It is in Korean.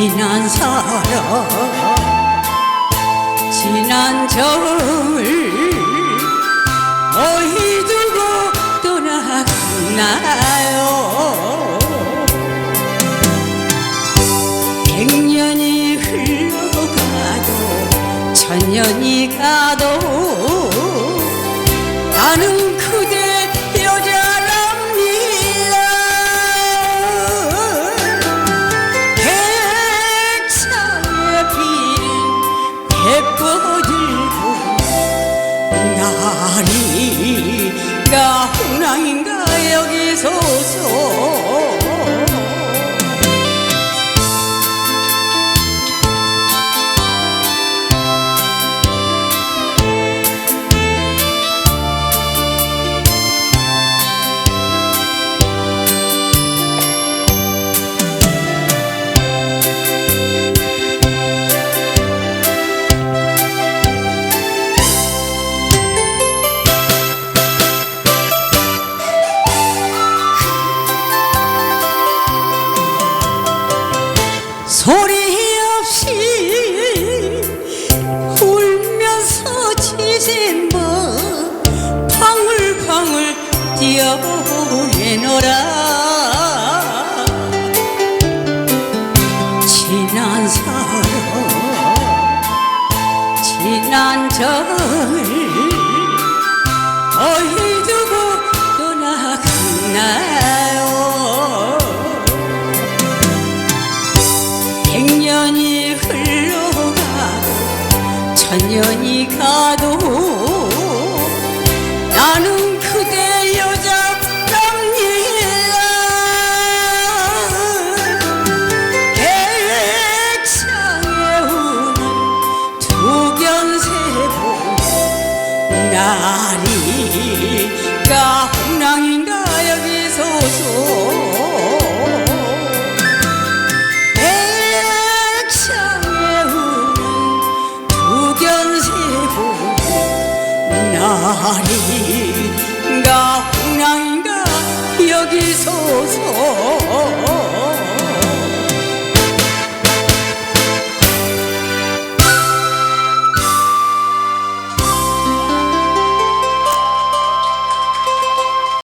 지난 사랑 지난 겨울 어이 두고 떠나갔나요? 백년이 흘러가도 천년이 가도 나는 그대 나 뛰어보내노라. 지난 사랑 지난 정을 어이 두고 떠나갔나요? 백년이 흘러가도 천년이 가도 나는 그대 여 나리가 홍랑인가 여기 서서